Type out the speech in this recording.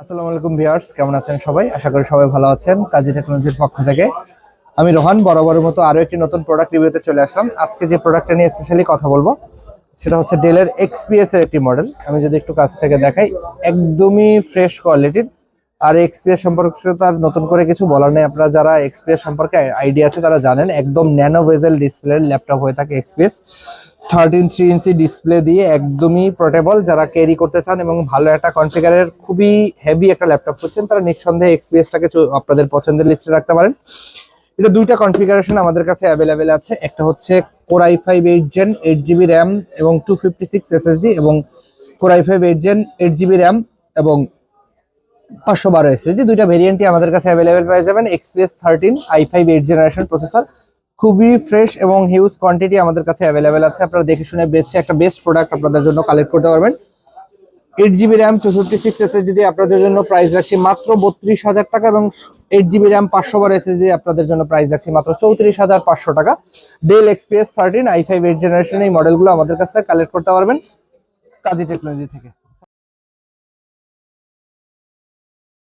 আসসালামু আলাইকুম ভিউয়ার্স, কেমন আছেন সবাই? আশা করি সবাই ভালো আছেন কাজী টেকনোলজির পক্ষ থেকে। আমি রোহান, বরাবরের মতো আরও একটি নতুন প্রোডাক্ট রিভিউতে চলে আসলাম। আজকে যে প্রোডাক্টটা নিয়ে স্পেশালি কথা বলব, সেটা হচ্ছে ডেলের এক্সপিএস এর একটি মডেল আমি যদি একটু কাছ থেকে দেখাই, একদমই ফ্রেশ কোয়ালিটির আর এক্সপিএস সম্পর্কে তার নতুন করে কিছু বলার নেই। আপনারা যারা এক্সপিএস সম্পর্কে আইডিয়া আছে, তারা জানেন, একদম ন্যানো ভেজেল ডিসপ্লে ল্যাপটপ হয়ে থাকে XPS thirteen three inch display দিয়ে একদমই পোর্টেবল যারা ক্যারি করতে চান এবং ভালো একটা কনফিগারের খুবই হেভি একটা ল্যাপটপ করছেন তারা নিঃসন্দেহে এক্সপিএসটাকে আপনাদের পছন্দের লিস্টে রাখতে পারেন। এটা দুইটা কনফিগারেশন আমাদের কাছে অ্যাভেলেবেল আছে। একটা হচ্ছে core i five eight gen eight GB RAM এবং টু ফিফটি সিক্স এসএসডি এবং core i five eight gen eight GB RAM এবং পাঁচশো বারো এসএসডি দুইটা ভেরিয়েন্টই আমাদের কাছে অ্যাভেলেবেল পেয়ে যাবেন XPS thirteen I five eight generation processor খুবই ফ্রেশ এবং হিউজ কোয়ান্টিটি আমাদের কাছে অ্যাভেলেবেল আছে। আপনারা দেখে শুনে বেছে একটা বেস্ট প্রোডাক্ট আপনাদের জন্য কালেক্ট করতে পারবেন। এইট জিবি র্যাম চৌষট্টি সিক্স এসএসডি দিয়ে আপনাদের জন্য প্রাইস রাখছি মাত্র বত্রিশ হাজার টাকা এবং এইট জিবি র্যাম পাঁচশো বার এসএসডি আপনাদের জন্য প্রাইস রাখছি মাত্র চৌত্রিশ হাজার পাঁচশো টাকা। Dell XPS thirteen I five eight generation এই মডেলগুলো আমাদের কাছ থেকে কালেক্ট করতে পারবেন। কাজী টেকনোলজি থেকে।